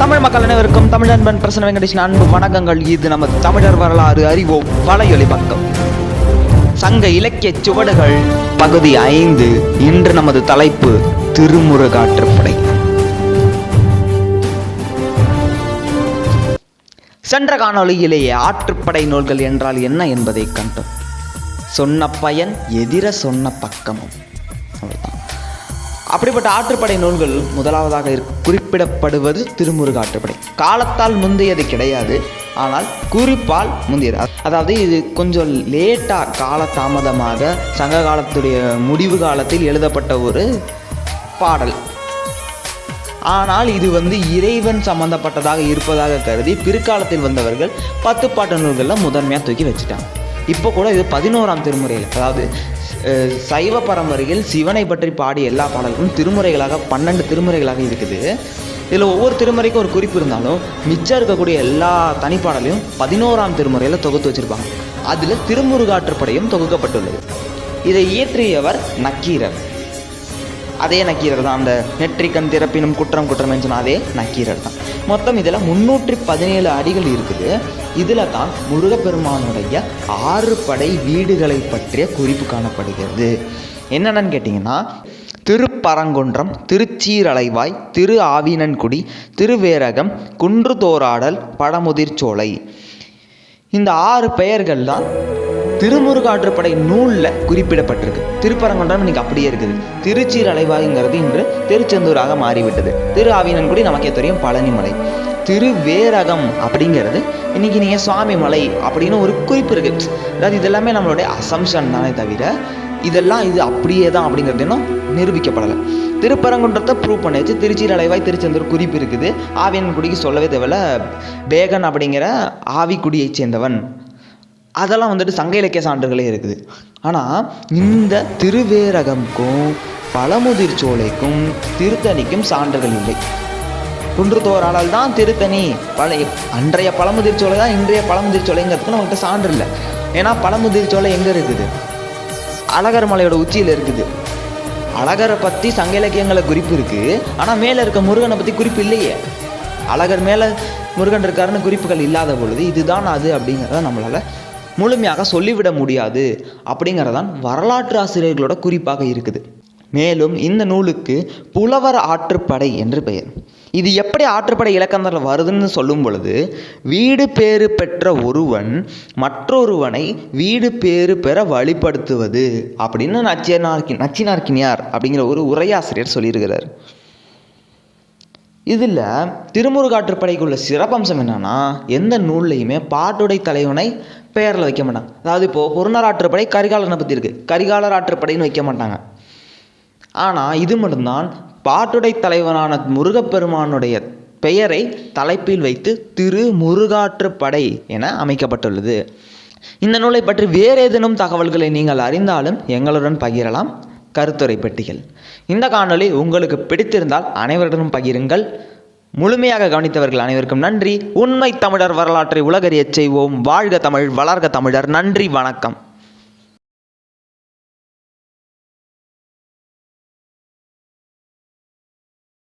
தமிழ் மக்கள் அனைவருக்கும் தமிழ் அன்பன் பிரசன வெங்கடேஷன் அன்பு வணக்கங்கள். இது நம்ம தமிழர் வரலாறு அறிவோம். வலையொலி பக்கம். சங்க இலக்கிய சுவடுகள். பகுதி ஐந்து. இன்று நமது தலைப்பு திருமுருகாற்றுப்படை. சென்ற காணொலியிலேயே ஆற்றுப்படை நூல்கள் என்றால் என்ன என்பதை கண்டோம். சொன்ன பயன் எதிர சொன்ன பக்கமும். அப்படிப்பட்ட ஆற்றுப்படை நூல்கள் முதலாவதாக இருக்- குறிப்பிடப்படுவது திருமுருக ஆற்றுப்படை. காலத்தால் முந்தையது கிடையாது ஆனால் குறிப்பால் முந்தையது. அதாவது இது கொஞ்சம் லேட்டாக கால தாமதமாக சங்க காலத்துடைய முடிவு காலத்தில் எழுதப்பட்ட ஒரு பாடல். ஆனால் இது வந்து இறைவன் சம்பந்தப்பட்டதாக இருப்பதாக கருதி பிற்காலத்தில் வந்தவர்கள் பத்து பாட்டு நூல்களில் முதன்மையாக தூக்கி வச்சுட்டாங்க. இப்போ கூட இது பதினோராம் திருமுறையில் அதாவது சைவ பரம்பரையில் சிவனை பற்றி பாடிய எல்லா பாடல்களும் திருமுறைகளாக பன்னெண்டு திருமுறைகளாக இருக்குது. இதில் ஒவ்வொரு திருமுறைக்கும் ஒரு குறிப்பு இருந்தாலும் மிச்சம் இருக்கக்கூடிய எல்லா தனிப்பாடலையும் பதினோராம் திருமுறையில் தொகுத்து வச்சுருப்பாங்க. அதில் திருமுருகாற்றுப்படையும் தொகுக்கப்பட்டுள்ளது. இதை இயற்றியவர் நக்கீரர். அதே நக்கீரர் தான். அந்த நெற்றிக்கண் திறப்பினும் குற்றம் குற்றம் என்று சொன்ன அதே நக்கீரர் தான். மொத்தம் இதில் முன்னூற்றி பதினேழு அடிகள் இருக்குது. இதில் தான் முருகப்பெருமானுடைய ஆறு படை வீடுகளை பற்றிய குறிப்பு காணப்படுகிறது. என்னென்னு கேட்டிங்கன்னா திருப்பரங்குன்றம் திருச்சீரலைவாய் திரு ஆவினன்குடி திருவேரகம் குன்றுதோராடல் பழமுதிர்ச்சோலை இந்த ஆறு பெயர்கள் தான் திருமுருகாற்றுப்படை நூலில் குறிப்பிடப்பட்டிருக்கு. திருப்பரங்குன்றம் இன்னைக்கு அப்படியே இருக்குது. திருச்சீர் அலைவாய்ங்கிறது இன்று திருச்செந்தூராக மாறிவிட்டது. திரு ஆவினன்குடி நமக்கே தெரியும் பழனிமலை. திருவேரகம் அப்படிங்கிறது இன்னைக்கு நீங்கள் சுவாமி மலை அப்படின்னு ஒரு குறிப்பு இருக்குது அதாவது இதெல்லாமே நம்மளுடைய அசம்ஷன் தானே தவிர இதெல்லாம் இது அப்படியே தான் அப்படிங்கிறது இன்னும் நிரூபிக்கப்படலை. திருப்பரங்குன்றத்தை ப்ரூவ் பண்ணியாச்சு. திருச்சியில் அலைவாய் திருச்செந்தூர் குறிப்பு இருக்குது. ஆவியன்குடிக்கு சொல்லவே தேவையில்ல. பேகன் அப்படிங்கிற ஆவிக்குடியைச் சேர்ந்தவன். அதெல்லாம் வந்துட்டு சங்க இலக்கிய சான்றுகளே இருக்குது. ஆனால் இந்த திருவேரகம்க்கும் பழமுதிர் சோலைக்கும் திருத்தணிக்கும் சான்றுகள் இல்லை. குன்றுதோராளால் தான் திருத்தணி பழைய அன்றைய பழமுதிர் சோலை தான் இன்றைய பழமுதிர் சோலைங்கிறதுக்கு நம்மகிட்ட சான்று இல்லை. ஏன்னா பழமுதிர் சோலை எங்கே இருக்குது? அழகர் மலையோட உச்சியில் இருக்குது. அழகரை பற்றி சங்க இலக்கியங்களை குறிப்பு இருக்குது ஆனால் மேலே இருக்க முருகனை பற்றி குறிப்பு இல்லையே. அழகர் மேலே முருகன் இருக்காருன்னு குறிப்புகள் இல்லாத பொழுது இதுதான் அது அப்படிங்கிறத நம்மளால் முழுமையாக சொல்லிவிட முடியாது அப்படிங்கிறதான் வரலாற்று ஆசிரியர்களோட குறிப்பாக இருக்குது. மேலும் இந்த நூலுக்கு புலவர் ஆற்றுப்படை என்று பெயர். இது எப்படி ஆற்றுப்படை இலக்கணத்தில் வருதுன்னு சொல்லும் பொழுது வீடு பேறு பெற்ற ஒருவன் மற்றொருவனை வீடு பேறு பெற வழிப்படுத்துவது அப்படின்னு நச்சினார்கி நச்சினார்கினியார் அப்படிங்கிற ஒரு உரையாசிரியர் சொல்லியிருக்கிறார். இதில் திருமுருகாற்றுப்படைக்குள்ள சிறப்பம்சம் என்னன்னா எந்த நூல்லையுமே பாட்டுடை தலைவனை பெயரில் வைக்க மாட்டாங்க. அதாவது இப்போது பொருணர் ஆற்றுப்படை கரிகாலனை பற்றி இருக்குது கரிகாலர் ஆற்றுப்படைன்னு வைக்க மாட்டாங்க. ஆனால் இது மட்டும்தான் பாட்டுடை தலைவனான முருகப்பெருமானுடைய பெயரை தலைப்பில் வைத்து திரு முருகாற்றுப்படை என அமைக்கப்பட்டுள்ளது. இந்த நூலை பற்றி வேறு ஏதேனும் தகவல்களை நீங்கள் அறிந்தாலும் எங்களுடன் பகிரலாம். கருத்துரை பெட்டிகள். இந்த காணொளி உங்களுக்கு பிடித்திருந்தால் அனைவருடனும் பகிருங்கள். முழுமையாக கவனித்தவர்கள் அனைவருக்கும் நன்றி. உண்மை தமிழர் வரலாற்றை உலகறியச் செய்வோம். வாழ்க தமிழ் வளர்க தமிழர். நன்றி வணக்கம்.